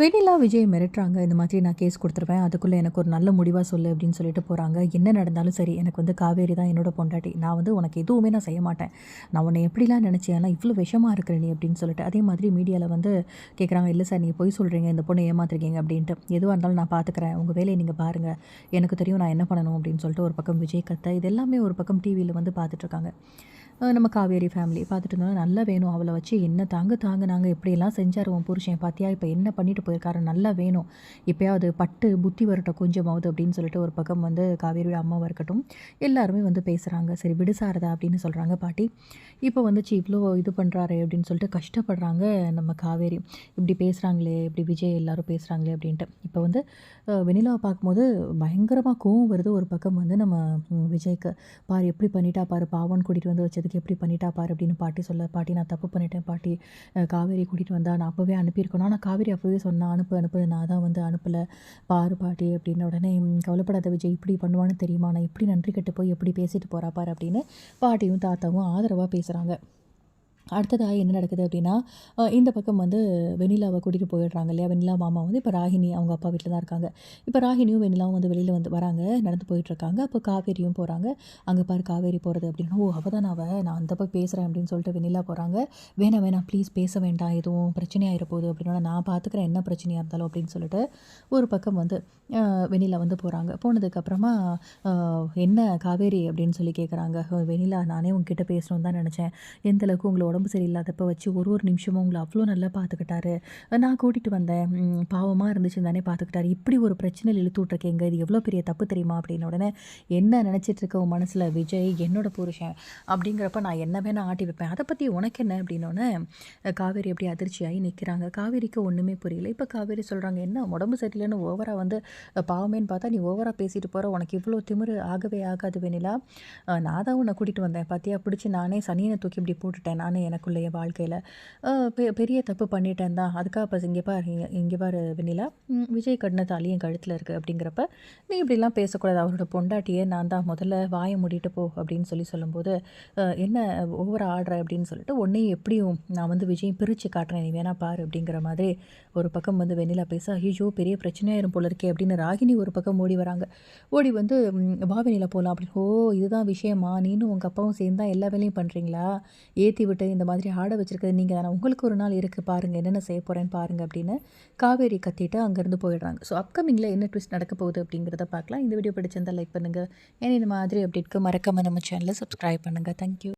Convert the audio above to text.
Vanilla Vijay மிரட்டுறாங்க. இந்த மாதிரி நான் கேஸ் கொடுத்துருவேன். அதுக்குள்ளே எனக்கு ஒரு நல்ல முடிவாக சொல்லு அப்படின்னு சொல்லிட்டு போகிறாங்க என்ன நடந்தாலும் சரி எனக்கு வந்து காவேரி தான் என்னோட பொண்டாட்டி. நான் வந்து உனக்கு எதுவுமே நான் செய்ய மாட்டேன். நான் உன்னை எப்படிலாம் நினச்சேன்? ஆனால் இவ்வளோ விஷமாக இருக்கிற நீ அப்படின்னு சொல்லிட்டு அதே மாதிரி மீடியாவில் வந்து கேட்குறாங்க இல்லை சார் நீங்கள் போய் சொல்கிறீங்க இந்த பொண்ணை ஏமாத்துறீங்க அப்படின்ட்டு. எதுவாக இருந்தாலும் நான் பார்த்துக்கிறேன் உங்கள் வேலையை நீங்கள் பாருங்கள் எனக்கு தெரியும் நான் என்ன பண்ணணும்? அப்படின்னு சொல்லிட்டு ஒரு பக்கம் விஜய் கத்த. இது எல்லாமே ஒரு பக்கம் டிவியில் வந்து பார்த்துட்ருக்காங்க நம்ம காவேரி ஃபேமிலி பார்த்துட்டு இருந்தோம் நல்லா வேணும். அவளை வச்சு என்ன தாங்க தாங்க நாங்கள் எப்படியெல்லாம் செஞ்சார் உன் புருஷன். பார்த்தியா இப்போ என்ன பண்ணிட்டு போயிருக்காரு? நல்லா வேணும். இப்போயாவது பட்டு புத்தி வரட்டும் கொஞ்சமாவது அப்படின்னு சொல்லிட்டு ஒரு பக்கம் வந்து காவேரியோட அம்மாவாக இருக்கட்டும் எல்லாருமே வந்து பேசுகிறாங்க சரி விடுசாரதா அப்படின்னு சொல்கிறாங்க பாட்டி. இப்போ வந்துச்சு இவ்வளோ இது பண்ணுறாரு அப்படின்னு சொல்லிட்டு கஷ்டப்படுறாங்க நம்ம காவேரி. இப்படி பேசுகிறாங்களே இப்படி விஜய் எல்லோரும் பேசுகிறாங்களே அப்படின்ட்டு. இப்போ வந்து வெனிலாவை பார்க்கும்போது பயங்கரமாக கோவம் வருது ஒரு பக்கம் வந்து நம்ம விஜய்க்கு. பார் எப்படி பண்ணிட்டா பாரு பாவன் கூட்டிகிட்டு வந்து வச்சதுக்கு எனக்கு எப்படி பண்ணிட்டா பாரு அப்படின்னு பாட்டி சொல்ல பாட்டி நான் தப்பு பண்ணிட்டேன் பாட்டி காவேரி கூட்டிகிட்டு வந்தா நான் அப்போவே அனுப்பியிருக்கணும். ஆனால் காவேரி அப்போவே சொன்னால் அனுப்பு அனுப்புது நான் தான் வந்து அனுப்பலை. பாரு பாட்டி அப்படின்னு உடனே கவலைப்படாத விஜய் இப்படி பண்ணுவான்னு தெரியுமா? நான் எப்படி நன்றி கட்டு போய் எப்படி பேசிட்டு போகிறா பாரு அப்படின்னு பாட்டியும் தாத்தாவும் ஆதரவாக பேசுகிறாங்க அடுத்ததாக என்ன நடக்குது அப்படின்னா இந்த பக்கம் வந்து வெனிலாவை கூட்டிகிட்டு போயிடுறாங்க இல்லையா? வெனிலா மாமா வந்து இப்போ ராகினி அவங்க அப்பா வீட்டில் தான் இருக்காங்க. இப்போ ராகினியும் வெனிலாவும் வந்து வெளியில் வந்து வராங்க நடந்து போயிட்டுருக்காங்க அப்போ காவேரியும் போகிறாங்க அங்கே பாரு காவேரி போகிறது அப்படின்னா ஓ அவள் தான் அவள் நான் அந்த போய் பேசுகிறேன் அப்படின்னு சொல்லிட்டு வெனிலா போகிறாங்க வேணாம் வேணாம் ப்ளீஸ் பேச வேண்டாம். எதுவும் பிரச்சனையாயிர போகுது அப்படின்னா நான் பார்த்துக்கிறேன் என்ன பிரச்சனையாக இருந்தாலும் அப்படின்னு சொல்லிட்டு ஒரு பக்கம் வந்து வெனிலா வந்து போகிறாங்க போனதுக்கப்புறமா என்ன காவேரி? அப்படின்னு சொல்லி கேட்குறாங்க வெனிலா நானே உங்ககிட்ட பேசணும்னு தான் நினச்சேன். எந்தளவுக்கு உங்களோட உடம்பு சரியில்லாதப்ப வச்சு ஒரு ஒரு நிமிஷமும் உங்களை அவ்வளோ நல்லா பார்த்துக்கிட்டாரு. நான் கூட்டிகிட்டு வந்தேன். பாவமாக இருந்துச்சு தானே பார்த்துக்கிட்டாரு. இப்படி ஒரு பிரச்சனையில் இழுத்து விட்ருக்கேங்க இது எவ்வளோ பெரிய தப்பு தெரியுமா? அப்படின்னு உடனே என்ன நினச்சிட்டு இருக்க உன் மனசில் விஜய்? என்னோட புருஷன்? அப்படிங்கிறப்ப நான் என்ன வேணால் ஆட்டி வைப்பேன். அதை பற்றி உனக்கு என்ன? அப்படின்னோடனே காவேரி எப்படி அதிர்ச்சியாகி நிற்கிறாங்க காவேரிக்கு ஒன்றுமே புரியல. இப்போ காவேரி சொல்கிறாங்க என்ன? உடம்பு சரியில்லைன்னு ஓவராக வந்து பாவமேன்னு பார்த்தா நீ ஓவராக பேசிட்டு போகிற உனக்கு இவ்வளோ திமிரு ஆகவே ஆகாது வேணிலா நான் தான் உன்னை கூட்டிகிட்டு வந்தேன். பார்த்தியா பிடிச்சி நானே சனியனை தூக்கி இப்படி போட்டுட்டேன். நானே எனக்குள்ள என் வாழ்க்கையில் பெ பெரிய தப்பு பண்ணிட்டேன் தான். அதுக்காக இப்போ இங்கே பாரு இங்கே பாரு வெண்ணிலா. விஜய் கடின தாலி என் கழுத்தில் இருக்குது அப்படிங்கிறப்ப நீ இப்படிலாம் பேசக்கூடாது. அவரோட பொண்டாட்டியே நான் தான் முதல்ல வாயை மூடிட்டு போ அப்படின்னு சொல்லி சொல்லும்போது என்ன ஒவ்வொரு ஆடுற அப்படின்னு சொல்லிட்டு உன்னையும் எப்படியும் நான் வந்து விஜயம் பிரித்து காட்டுறேன். நீ வேணா பாரு அப்படிங்கிற மாதிரி ஒரு பக்கம் வந்து வெண்ணிலா பேச ஐயோ பெரிய பிரச்சனையாயிரும் போல இருக்கே அப்படின்னு ராகினி ஒரு பக்கம் ஓடி வராங்க. ஓடி வந்து வா வெண்ணிலா போகலாம் அப்படின்னு ஓ இதுதான் விஷயமா? நீனும் உங்கள் அப்பாவும் சேர்ந்து தான் எல்லா வேலையும் பண்ணுறீங்களா ஏற்றி விட்டு இந்த மாதிரி ஆட வச்சுருக்கிறது நீங்கள் தானே. உங்களுக்கு ஒரு நாள் இருக்குது பாருங்கள் என்னென்ன செய்ய போகிறேன்னு பாருங்கள் அப்படின்னு காவேரி கத்திட்டு அங்கேருந்து போயிடுறாங்க. ஸோ அப்கமிங்கில் என்ன ட்விஸ்ட் நடக்க போகுது அப்படிங்கிறத பார்க்கலாம். இந்த வீடியோ பிடிச்சிருந்தால் லைக் பண்ணுங்கள் ஏன்னா இந்த மாதிரி அப்டேட்க்கு மறக்காமல் நம்ம சேனலை சப்ஸ்கிரைப் பண்ணுங்கள் தேங்க்யூ